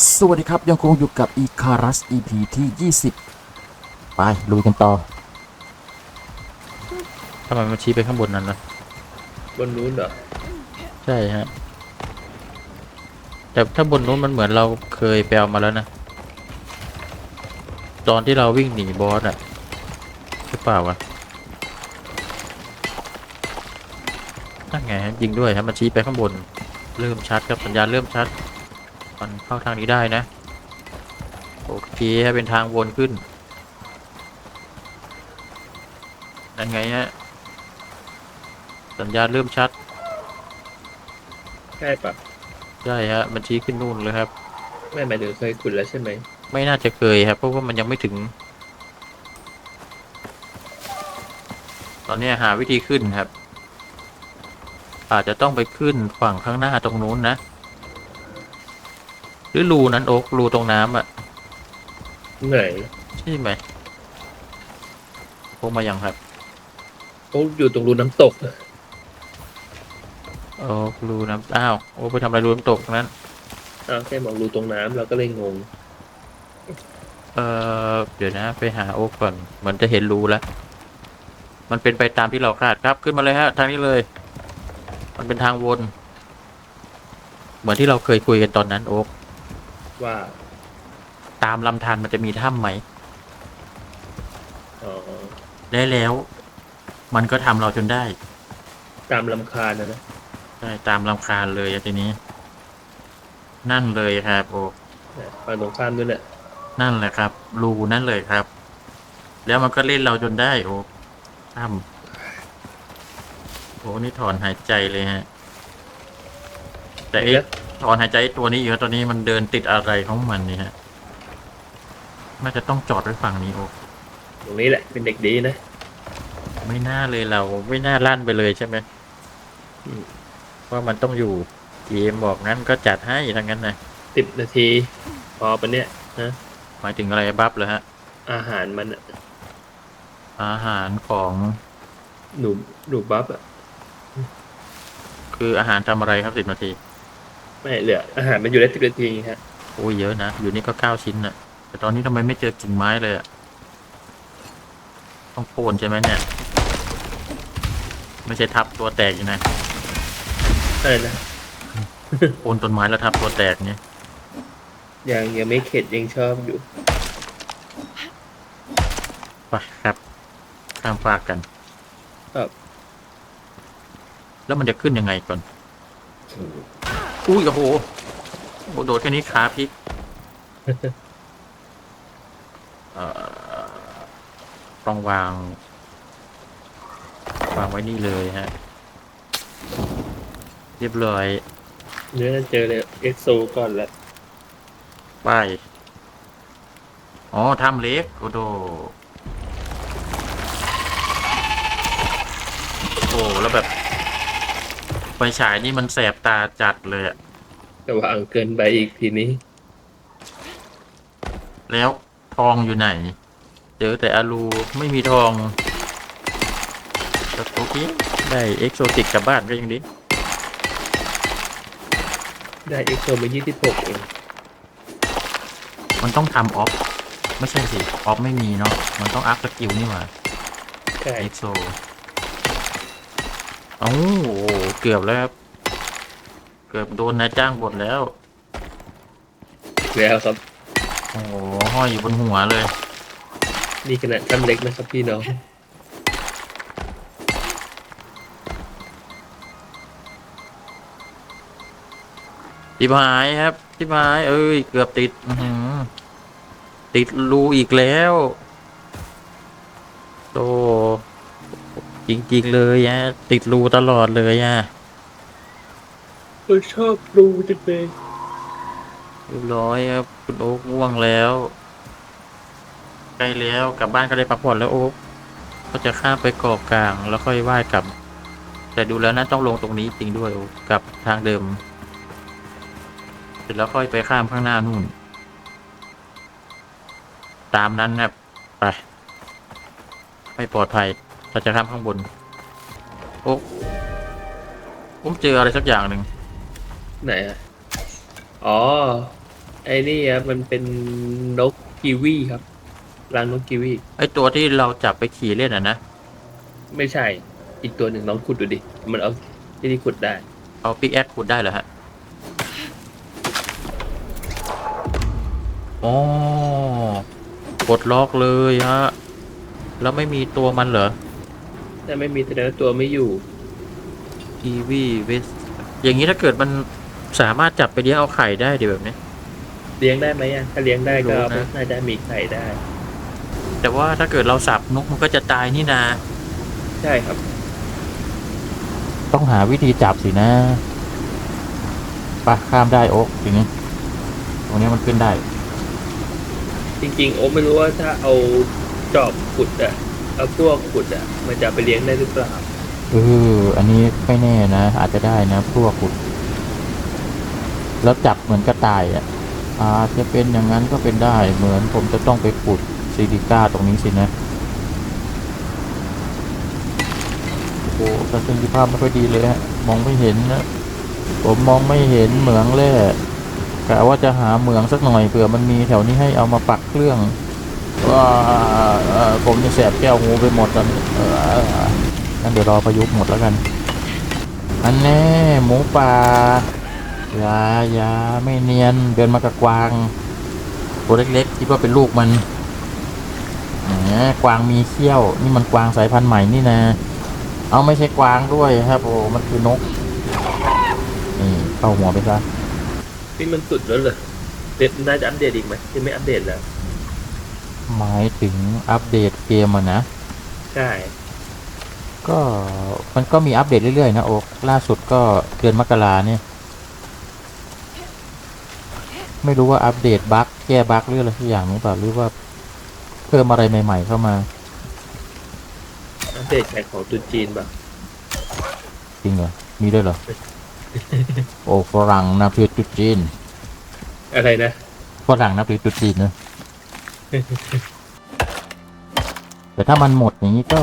สวัสดีครับ ยังคงอยู่กับ e c a r u s EP ที่ 20 ไปลุยกันต่อทำไมมันชี้ไปข้างบนนั้นนะบนนู้นเหรอ ใช่ฮะ แต่ถ้าบนนู้นมันเหมือนเราเคยไปเอามาแล้วนะ ตอนที่เราวิ่งหนีบอสอะหรือเปล่าวะนั่นไงฮะยิงด้วยฮะมันชี้ไปข้างบน เริ่มชัดครับสัญญาณเริ่มชัด มันเข้าทางนี้ได้นะ โอเคฮะเป็นทางวนขึ้น นั่นไงฮะ สัญญาณเริ่มชัด ใช่ปะใช่ฮะ มันชี้ขึ้นนู่นเลยครับ ไม่หมายถึงเคยขุดแล้วใช่ไหม ไม่น่าจะเคยครับ เพราะว่ามันยังไม่ถึง ตอนนี้หาวิธีขึ้นครับ อาจจะต้องไปขึ้นฝั่งข้างหน้าตรงนู้นนะ หรือรูนั้นโอ๊กรูตรงน้ำอะไหนใช่ไหมพวกมายังครับเขาอยู่ตรงรูน้ำตกโอ๊กรูน้ำอ้าวโอ๊กไปทำอะไรรูน้ำตกตรงนั้นอ้าวแค่มองรูตรงน้ำเราก็เลยงงเออเดี๋ยวนะไปหาโอ๊กก่อนเหมันจะเห็นรูแล้ว มันเป็นไปตามที่เราคาดครับขึ้นมาเลยฮะทางนี้เลย มันเป็นทางวน เหมือนที่เราเคยคุยกันตอนนั้นโอ๊ก ว่าตามลำธารมันจะมีถ้ำไหม อ๋อและแล้ว มันก็ทำเราจนได้ ตามลำคาญนะนะใช่ตามลำคาญเลยอะทีนี้ นั่นเลยครับ โอ๊กฝั่งตรงข้ามด้วยเนี่ยนั่นแหละครับ รูนั่นเลยครับ แล้วมันก็เล่นเราจนได้ โอ๊กถ้ำโอ้นี่ถอนหายใจเลยฮะ แต่ไอ้ ถอนหายใจไอ้ตัวนี้อยู่ครับตอนนี้มันเดินติดอะไรของมันนี่ฮะ น่าจะต้องจอดไว้ฝั่งนี้โอ๊กตรงนี้แหละเป็นเด็กดีนะ ไม่น่าเลยเราไม่น่าลั่นไปเลยใช่ไหมอืมว่ามันต้องอยู่เกมบอกงั้นก็จัดให้ทั้งนั้นนะสิบนาที พอปะเนี่ยนะหมายถึงอะไรบัฟเลยฮะ อาหารมันอะอาหารของหนูหนูบัฟอะคืออาหารทำอะไรครับสิบนาที ไม่เหลืออาหารมันอยู่ได้สิบนาทีฮะโอ้ยเยอะนะ อยู่นี่ก็เก้าชิ้นน่ะ แต่ตอนนี้ทำไมไม่เจอกิ่งไม้เลยอะต้องโค่นใช่ไหมเนี่ย ไม่ใช่ทับตัวแตกอยู่นะอะไรนะโค่นต้นไม้แล้วทับตัวแตกเนี่ยยังยังไม่เข็ดยังชอบอยู่ไปครับข้ามฟากกัน ครับ แล้วมันจะขึ้นยังไงก่อนอุ้ยโอ้โหโอ้โหโดดแค่นี้ขาพลิกเอ่อต้องวาง วางไว้นี่เลยฮะ เรียบร้อยเนื้อเจอเลยเอ็กโซก่อนละป้ายอ๋อถ้ำเล็กโอ้โดโอ้แล้วแบบไฟฉายนี่มันแสบตาจัดเลยอะแต่ว่าอังเกินไปอีกทีนี้ แล้วทองอยู่ไหน เจอแต่อารูไม่มีทองแต่โอเคได้เอ็กโซติกกลับบ้านก็ยังดี ได้เอ็กโซมายี่สิบหกเองมันต้องทำออฟ ไม่ใช่สิ ออฟไม่มีเนาะ มันต้องอัพสกิลนี่หว่าใช่ เอ็กโซ เอ้าโอ้โหเกือบแล้วครับ เกือบโดนนายจ้างบ่นแล้ว แล้วครับ โอ้โหห้อยอยู่บนหัวเลย นี่ขนาดซ้ำเล็กนะครับพี่น้องทิบหายครับทิบหาย เอ้ย เกือบติด อื้อหือติดรูอีกแล้ว จริง ๆ เลยอะติดรูตลอดเลยอะก็ชอบรูจังเลยเรียบร้อยครับคุณโอ๊กง่วงแล้ว ใกล้แล้วกลับบ้านก็ได้พักผ่อนแล้วโอ๊กก็จะข้ามไปเกาะกลาง แล้วค่อยว่ายกลับ แต่ดูแล้วนะต้องลงตรงนี้จริงด้วยโอ๊กกลับทางเดิม เสร็จแล้วค่อยไปข้ามข้างหน้านู่น ตามนั้นครับไปไม่ปลอดภัย เราจะข้ามข้างบน โอ๊กผมเจออะไรสักอย่างหนึ่งไหนอะอ๋อ ไอ้นี่ครับมันเป็นนกกีวีครับรังนกกีวี ไอตัวที่เราจับไปขี่เล่นอะนะ ไม่ใช่ อีกตัวหนึ่งลองขุดดูดิ มันเอาที่นี่ขุดได้ เอาปิกแอคขุดได้เหรอฮะอ๋อปลดล็อกเลยฮะ แล้วไม่มีตัวมันเหรอ แต่ไม่มีแสดงว่าตัวไม่อยู่ e v w e s อย่างนี้ถ้าเกิดมันสามารถจับไปเลี้ยงเอาไข่ได้ดิแบบนี้เลี้ยงได้ไหมอะ ถ้าเลี้ยงได้ก็ไม่รู้นะ น่าจะมีไข่ได้ แต่ว่าถ้าเกิดเราสับนกมันก็จะตายนี่นา ใช่ครับ ต้องหาวิธีจับสินะปะข้ามได้โอ๊กทีนี้ตรงนี้มันขึ้นได้ จริงๆ โอ้ไม่รู้ว่าถ้าเอาจอบขุดอะ เอาพวกขุดอะ มันจะไปเลี้ยงได้หรือเปล่าเอออันนี้ไม่แน่นะ อาจจะได้นะพวกขุด แล้วจับเหมือนกระต่ายอะอาจจะเป็นอย่างนั้นก็เป็นได้เหมือนผมจะต้องไปขุดซิลิก้าตรงนี้สินะโอ้โหประสิทธิภาพไม่ค่อยดีเลยฮะมองไม่เห็นนะผมมองไม่เห็นเหมืองแร่กะว่าจะหาเหมืองสักหน่อยเผื่อมันมีแถวนี้ให้เอามาปักเครื่อง ว่าผมจะแสบแก้วหูไปหมดตอนนี้เอองั้นเดี๋ยวรอประยุกต์หมดแล้วกัน อันแน่หมูป่าอย่าอย่าไม่เนียนเดินมากับกวางตัวเล็กๆคิดว่าเป็นลูกมันแหมกวางมีเขี้ยว นี่มันกวางสายพันธุ์ใหม่นี่นะ เอาไม่ใช่กวางด้วยครับโอ้มันคือนกนี่เข้าหัวไปซะนี่มันสุดแล้วเหรอเด็ดน่าจะอัปเดตอีกไหมยังไม่อัปเดตแล้ว หมายถึงอัปเดตเกมอะนะ ใช่ ก็มันก็มีอัปเดตเรื่อยๆนะโอ๊กล่าสุดก็เดือนมกราเนี่ย ไม่รู้ว่าอัปเดตบั๊กแก้บั๊กหรืออะไรสักอย่างหรือเปล่าหรือว่าเพิ่มอะไรใหม่ ๆ เข้ามาอัปเดตแข่งของตุนจีนแบบจริงเหรอมีด้วยเหรอ โอ้ฝรั่งนับถือจุดจีน อะไรนะฝรั่งนับถือจุดจีนนะ แต่ถ้ามันหมดอย่างนี้ก็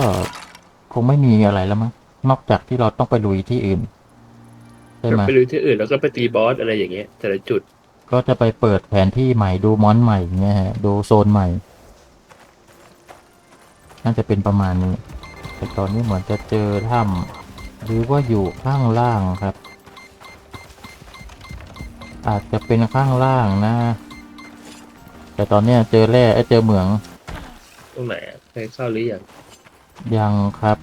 คงไม่มีอะไรแล้วมั้งนอกจากที่เราต้องไปลุยที่อื่นใช่ไหมไปดูที่อื่นแล้วก็ไปตีบอสอะไรอย่างเงี้ย แต่ละจุด ก็จะไปเปิดแผนที่ใหม่ดูมอนใหม่เงี้ยฮะดูโซนใหม่ น่าจะเป็นประมาณนี้ แต่ตอนนี้เหมือนจะเจอถ้ำหรือว่าอยู่ข้างล่างครับ อาจจะเป็นข้างล่างนะ แต่ตอนเนี้ยเจอแร่เอ้ยเจอเหมืองตรงไหนอะเคยเข้าหรือยังยังครับ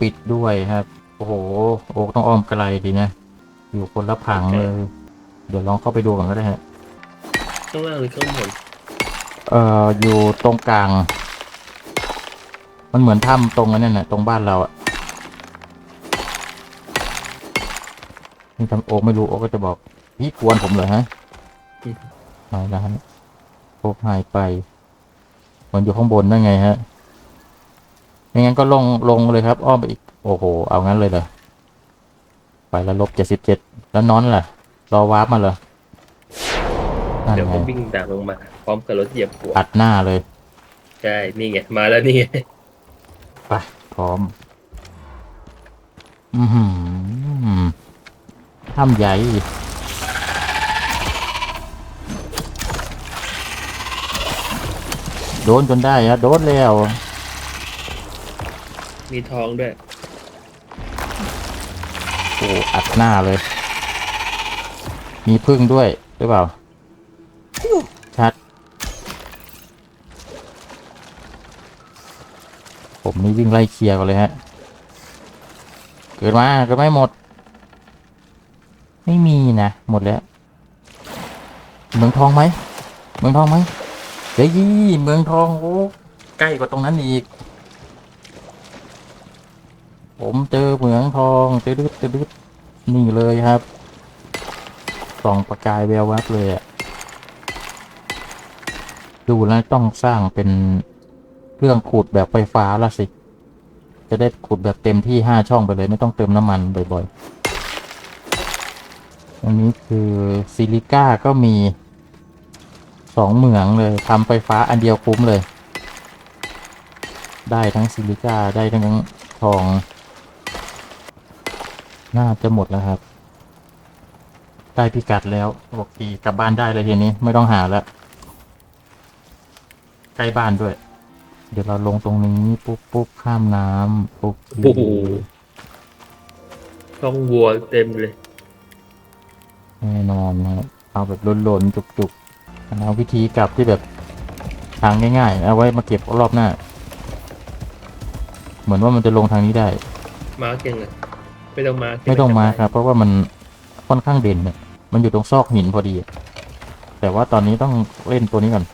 ปิดด้วยครับ โอ้โหโอ้ต้องอ้อมไกลดีนะ อยู่คนละผังเลย เดี๋ยวลองเข้าไปดูก่อนก็ได้ฮะข้างล่างหรือข้างบนเอ่ออยู่ตรงกลาง มันเหมือนถ้ำตรงนั้นน่ะตรงบ้านเราอะนี่ทำโอ๊กไม่รู้โอ๊กก็จะบอกพี่กวนผมเหรอฮะหายแล้วฮะ โอ๊กหายไปมันอยู่ข้างบนนั่นไงฮะไม่งั้นก็ลงลงเลยครับ อ้อมไปอีก โอ้โห เอางั้นเลยเหรอไปแล้วลบเจ็ดสิบเจ็ดแล้วนอนล่ะ รอวาร์ปมาเหรอนั่นเดี๋ยวไงผมวิ่งตามลงมา พร้อมกับรถเหยียบหัวอัดหน้าเลย ใช่ นี่ไง มาแล้วนี่ไง ไป พร้อม อือหือถ้ำใหญ่ โดนจนได้อะโดนแล้ว มีทองด้วย โอ้อัดหน้าเลย มีพึ่งด้วยหรือเปล่า ชัด ผมนี่วิ่งไล่เคลียร์กันเลยฮะ เกิดมาเกิดไม่หมด ไม่มีนะ หมดแล้ว เมืองทองไหม เมืองทองไหม เฮ้ยเมืองทองโอ้ใกล้กว่าตรงนั้นอีก ผมเจอเหมืองทองเจอดึดเจอดึดนี่เลยครับส่องประกายแวววับเลยอะดูแล้วต้องสร้างเป็นเครื่องขูดแบบไฟฟ้าละสิ จะได้ขุดแบบเต็มที่ห้าช่องไปเลย ไม่ต้องเติมน้ำมันบ่อยๆ อันนี้คือซิลิก้าก็มี สองเหมืองเลยทำไฟฟ้าอันเดียวคุ้มเลย ได้ทั้งซิลิก้าได้ทั้งทอง น่าจะหมดแล้วครับ ได้พิกัดแล้วบอกทีกลับบ้านได้เลยทีนี้ไม่ต้องหาแล้ว ใกล้บ้านด้วย เดี๋ยวเราลงตรงนี้ ปุ๊บปุ๊บข้ามน้ำปุ๊บโอ้โหช่องวัวเต็มเลย แน่นอนนะครับเอาแบบล้นๆจุกๆ เอาวิธีกลับที่แบบทางง่ายๆ เอาไว้มาเก็บรอบหน้า เหมือนว่ามันจะลงทางนี้ได้ มาร์กยังไงไม่ต้องมาร์กไม่ต้องมาครับ เพราะว่ามันค่อนข้างเด่นเนี่ยมันอยู่ตรงซอกหินพอดีอะแต่ว่าตอนนี้ต้องเล่นตัวนี้ก่อน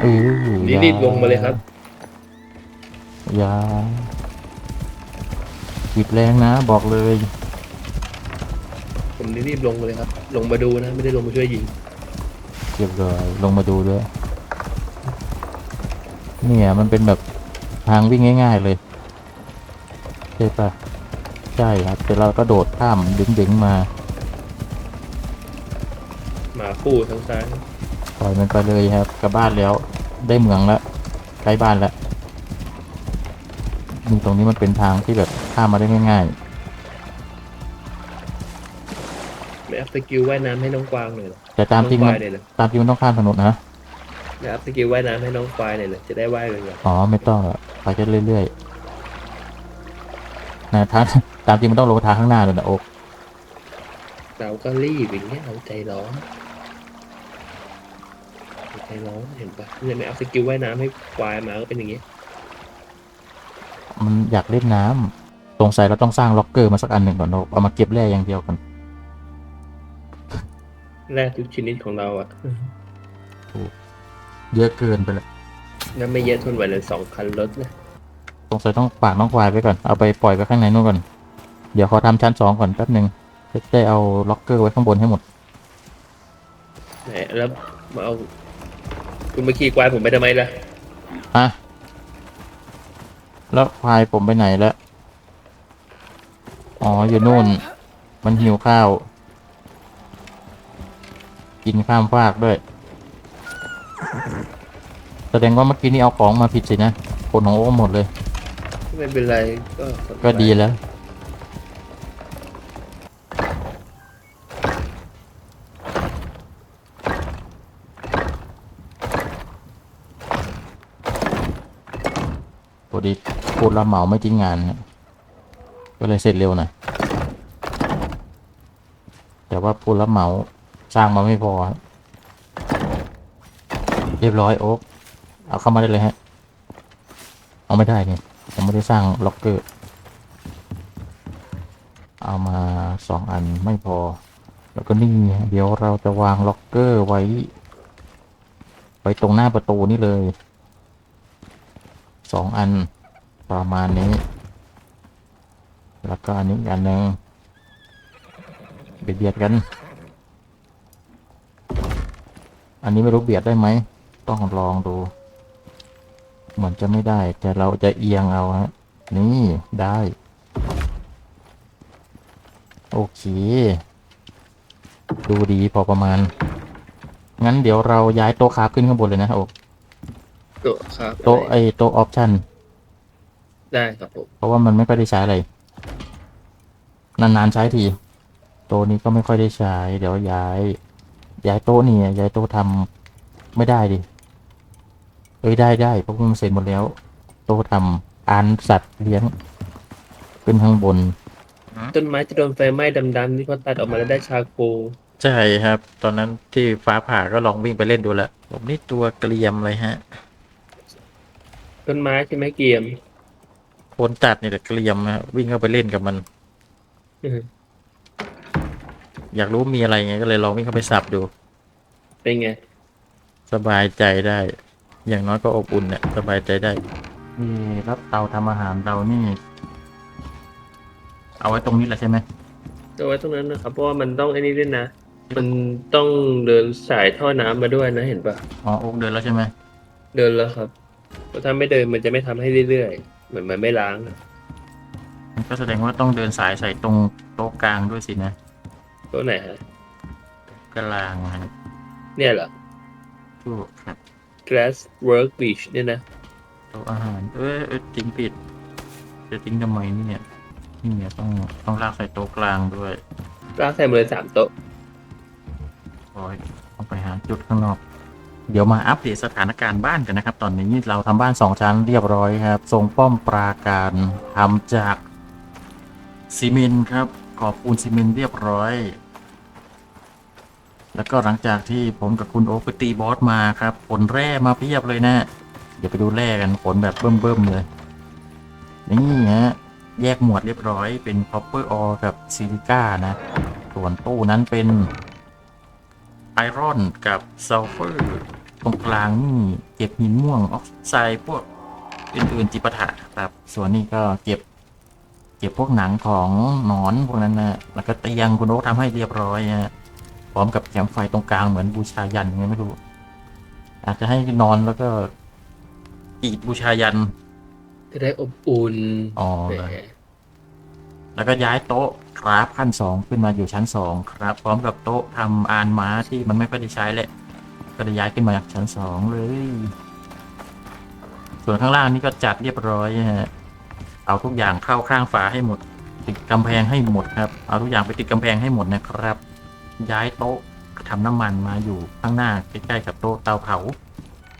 เออนี่รีบลงมาเลยครับอย่า บิดแรงนะบอกเลย ผมนี่รีบลงมาเลยครับ ลงมาดูนะ ไม่ได้ลงมาช่วยยิง เรียบร้อยลงมาดูด้วยเนี่ยมันเป็นแบบทางวิ่งง่าย ๆเลยใช่ปะใช่ครับแต่เราก็โดดข้ามดึงๆมาหมาคู่ทางซ้ายปล่อยมันไปเลยครับกลับบ้านแล้ว ได้เมืองแล้วใกล้บ้านแล้ว นี่ตรงนี้มันเป็นทางที่แบบข้ามมาได้ง่ายไม่อัพสกิลว่ายน้ำให้น้องกวางหน่อยเหรอ ๆ แต่ตามจริงน้อมังควายเลยเหรอ ตามจริงมันต้องข้ามถนนนะ ไม่อัพสกิลว่ายน้ำให้น้องควายหน่อยเหรอจะได้ว่ายเลยเหรออ๋อไม่ต้องอะไปกันเรื่อยๆนะทางตามจริงมันต้องลงทางข้างหน้าเลยนะโอ๊กเราก็รีบอย่างเงี้ยเราใจร้อนใจร้อนเห็นปะเนี่ยไม่อัพสกิลว่ายน้ำให้ควายมาก็เป็นอย่างเงี้ย มันอยากเล่นน้ำสงสัยเราต้องสร้างล็อกเกอร์มาสักอันหนึ่งก่อนโอ๊กเอามาเก็บแร่อย่างเดียวกันแร่ทุกชนิดของเราอะเยอะเกินไปเลยนั่นไม่เยอะทนไหวเลยสองคันรถนะสงสัยต้องฝากน้องควายไว้ก่อน เอาไปปล่อยไว้ข้างในนู่นก่อน เดี๋ยวขอทำชั้นสองก่อนแป๊บหนึ่งจะได้เอาล็อกเกอร์ไว้ข้างบนให้หมดไหนแล้วมาเอา คุณมาขี่ควายผมไปทำไมล่ะอะ แล้วควายผมไปไหนแล้ว อ๋อ อยู่นู่น มันหิวข้าว กินข้ามฟากด้วย แสดงว่าเมื่อกี้นี่เอาของมาผิดสินะคนของโอ้หมดเลย ไม่เป็นไร ก็ก็ดีแล้วพอดี พูดรับเหมาไม่ทิ้งงานก็เลยเสร็จเร็วหน่อยแต่ว่าพูดรับเหมาสร้างมาไม่พอ เรียบร้อยโอ๊กเอาเข้ามาได้เลยฮะ เอาไม่ได้เนี่ยยังไม่ได้สร้างล็อกเกอร์ เอามาสองอันไม่พอ แล้วก็นี่เดี๋ยวเราจะวางล็อกเกอร์ไว้ ไว้ตรงหน้าประตูนี่เลยสองอัน ประมาณนี้ แล้วก็อันนี้อีกอันหนึ่งเบียดเบียดกัน อันนี้ไม่รู้เบียดได้ไหม ต้องลองดู เหมือนจะไม่ได้ แต่เราจะเอียงเอาฮะ นี่ได้ โอเค ดูดีพอประมาณ งั้นเดี๋ยวเราย้ายโต๊ะคราฟขึ้นข้างบนเลยนะโอ้โต๊ะครับโต๊ะไอโต๊ะออปชั่น ได้ครับผมเพราะว่ามันไม่ค่อยได้ใช้อะไร นานๆใช้ทีโต๊ะนี้ก็ไม่ค่อยได้ใช้ เดี๋ยวย้าย ย้ายโต๊ะนี่ย้ายโต๊ะทำไม่ได้ดิเอ้ยได้ได้เพราะว่ามันเสร็จหมดแล้ว โต๊ะทำอานสัตว์เลี้ยงขึ้นข้างบน ต้นไม้จะโดนไฟไหม้ดำๆที่เขาตัดออกมาแล้วได้ชาโคใช่ครับ ตอนนั้นที่ฟ้าผ่าก็ลองวิ่งไปเล่นดูแล้วผมนี่ตัวเกรียมเลยฮะ ต้นไม้ใช่ไหมเกียม คนตัดนี่แต่เกรียมฮะวิ่งเข้าไปเล่นกับมันอืออยากรู้มีอะไรไงก็เลยลองวิ่งเข้าไปสับดู เป็นไง สบายใจได้ อย่างน้อยก็อบอุ่นเนี่ยสบายใจได้นี่แล้วเตาทำอาหารเรานี่ เอาไว้ตรงนี้แหละใช่ไหมเอาไว้ตรงนั้นนะครับเพราะว่ามันต้องไอ้นี่ด้วยนะ มันต้องเดินสายท่อน้ำมาด้วยนะเห็นปะอ๋อโอ๊กเดินแล้วใช่ไหมเดินแล้วครับเพราะถ้าไม่เดินมันจะไม่ทำให้เรื่อยๆ เหมือนมันไม่ล้างอะมันก็แสดงว่าต้องเดินสายใส่ตรงโต๊ะกลางด้วยสินะตัวไหนฮะ กลางนะเนี่ยเหรอ ถูกครับ grass work beach เนี่ยนะ โต๊ะอาหาร เอ้ยเอ้ยทิ้งผิด จะทิ้งทำไมเนี่ยนี่เนี่ยต้องต้องลากใส่โต๊ะกลางด้วยลากใส่มือสามโต๊ะ โอ้ยต้องไปหาจุดข้างนอก เดี๋ยวมาอัปเดตสถานการณ์บ้านกันนะครับ ตอนนี้เราทำบ้านสองชั้นเรียบร้อยครับ ทรงป้อมปราการทำจากซีเมนต์ครับก่อปูนซีเมนต์เรียบร้อย แล้วก็หลังจากที่ผมกับคุณโอ๊คไปตีบอสมาครับผลแร่มาเพียบเลยนะ เดี๋ยวไปดูแร่กันผลแบบเบิ่มๆเลย นี่ฮะแยกหมวดเรียบร้อยเป็น copper ore กับซิลิก้านะ ส่วนตู้นั้นเป็นไอรอนกับซัลเฟอร์ ตรงกลางนี่เก็บหินม่วงออกไซด์พวกอื่นๆจิปาถะครับ ส่วนนี้ก็เก็บ เก็บพวกหนังของหนอนพวกนั้นนะแล้วก็เตียงคุณโอ๊คทำให้เรียบร้อยฮะพร้อมกับแคมป์ไฟตรงกลางเหมือนบูชายันยังไงไม่รู้ อาจจะให้นอนแล้วก็อีดบูชายันจะได้อบอุ่นอ๋อแหมแล้วก็ย้ายโต๊ะคราฟขั้นสองขึ้นมาอยู่ชั้นสองครับ พร้อมกับโต๊ะทำอานม้าที่มันไม่ค่อยได้ใช้แหละ ก็ได้ย้ายขึ้นมาจากชั้นสองเลย ส่วนข้างล่างนี่ก็จัดเรียบร้อยฮะเอาทุกอย่างเข้าข้างฝาให้หมด ติดกำแพงให้หมดครับ เอาทุกอย่างไปติดกำแพงให้หมดนะครับ ย้ายโต๊ะทำน้ำมันมาอยู่ข้างหน้าใกล้ๆกับโต๊ะเตาเผา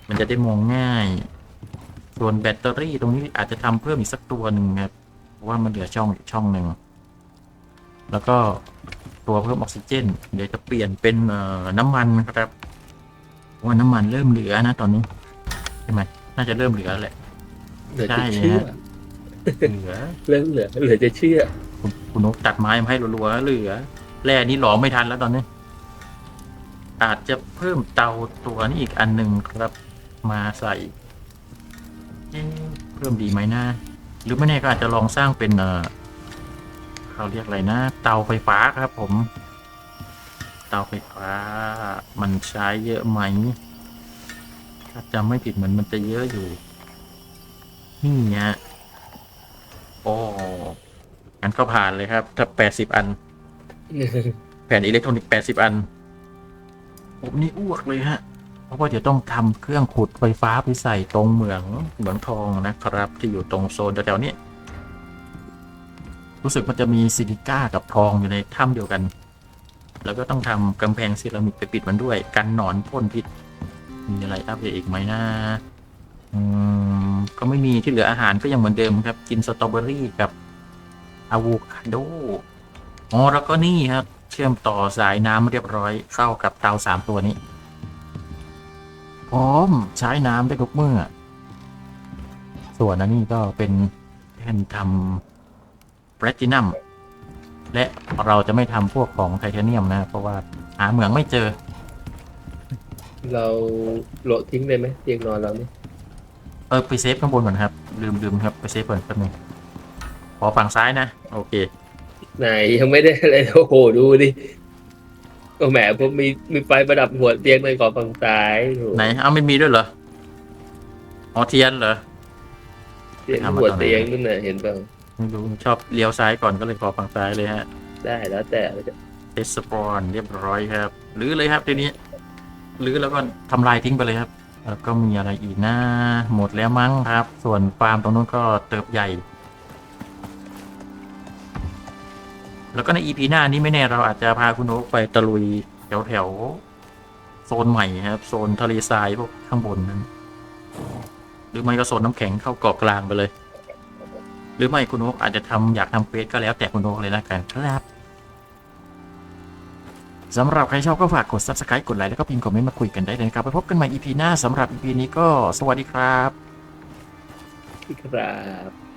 มันจะได้มองง่าย ส่วนแบตเตอรี่ตรงนี้อาจจะทำเพิ่มอีกสักตัวหนึ่งครับเพราะว่ามันเหลือช่องอยู่ช่องหนึ่งแล้วก็ตัวเพิ่มออกซิเจน เดี๋ยวจะเปลี่ยนเป็นน้ำมันครับ ว่าน้ำมันเริ่มเหลือนะตอนนี้ใช่ไหมน่าจะเริ่มเหลือแหละ เหลือใช่จะเชื่อฮะ เหลือเรื่องเหลือเหลือจะเชื่อ คุณคุณนกตัดไม้มาให้รัวๆเหลือแร่นี้หลอมไม่ทันแล้วตอนนี้ อาจจะเพิ่มเตาตัวนี้อีกอันหนึ่งครับ มาใส่เอ๊ะเพิ่มดีไหมนะหรือไม่แน่ก็อาจจะลองสร้างเป็นเอ่อเขาเรียกอะไรนะ เตาไฟฟ้าครับผม เตาไฟฟ้า มันใช้เยอะไหม ถ้าจำไม่ผิดเหมือนมันจะเยอะอยู่ นี่ฮะโอ้งั้นก็ผ่านเลยครับ ถ้าแปดสิบอัน แผ่นอิเล็กทรอนิกส์แปดสิบอันผมนี่อ้วกเลยฮะ เพราะว่าเดี๋ยวต้องทำเครื่องขุดไฟฟ้าไปใส่ตรงเหมืองเหมืองทองนะครับ ที่อยู่ตรงโซนแถวๆนี้ รู้สึกมันจะมีซิลิก้ากับทองอยู่ในถ้ำเดียวกัน แล้วก็ต้องทำกำแพงเซรามิกไปปิดมันด้วย กันหนอนพ่นพิษ มีอะไรอัปเดตอีกไหมนะอืมก็ไม่มีที่เหลืออาหารก็ยังเหมือนเดิมครับ กินสตรอเบอรี่กับอะโวคาโดอ๋อแล้วก็นี่ครับ เชื่อมต่อสายน้ำเรียบร้อยเข้ากับเตาสามตัวนี้ พร้อมใช้น้ำได้ทุกเมื่อ ส่วนอันนี้ก็เป็นแท่นทำแพลตินัม และเราจะไม่ทำพวกของไทเทเนียมนะ เพราะว่าหาเหมืองไม่เจอ เราโหลดทิ้งเลยไหมเตียงนอนเราเนี่ยเออไปเซฟข้างบนก่อนครับ ลืมลืมครับไปเซฟก่อนแป๊บนึงขอฝั่งซ้ายนะ โอเค ไหนยังไม่ได้อะไรโอ้โหดูดิโอ้แหมผมมีมีไฟประดับหัวเตียงเลยขอฝั่งซ้ายโอ้โไหนเอาไม่มีด้วยเหรออ๋อเทียนเหรอ เตียงทำมาหัวตอนไหนเตียงนู่นน่ะเห็นเปล่า ไม่รู้ชอบเลี้ยวซ้ายก่อนก็เลยขอฝั่งซ้ายเลยฮะได้แล้วแต่เราจะเทสปอนเรียบร้อยครับหรือเลยครับทีนี้หรือแล้วก็ทำลายทิ้งไปเลยครับแล้วก็มีอะไรอีกนะหมดแล้วมั้งครับ ส่วนฟาร์มตรงนู้นก็เติบใหญ่ แล้วก็ในอีพีหน้านี้ไม่แน่เราอาจจะพาคุณโอ๊คไปตะลุยแถวแถวๆโซนใหม่ครับ โซนทะเลทรายพวกข้างบนนั้น หรือไม่ก็โซนน้ำแข็งเข้าเกาะกลางไปเลยห รือไม่คุณโอ๊คอาจจะทำอยากทำเควสก็แล้วแต่คุณโอ๊คเลยละกันครับสำหรับใครชอบก็ฝากกด subscribe กดไลค์แล้วก็พิมพ์คอมเมนต์มาคุยกันได้เลยนะครับ ไปพบกันใหม่ EP หน้าสำหรับ EP นี้ก็สวัสดีครับ ครับ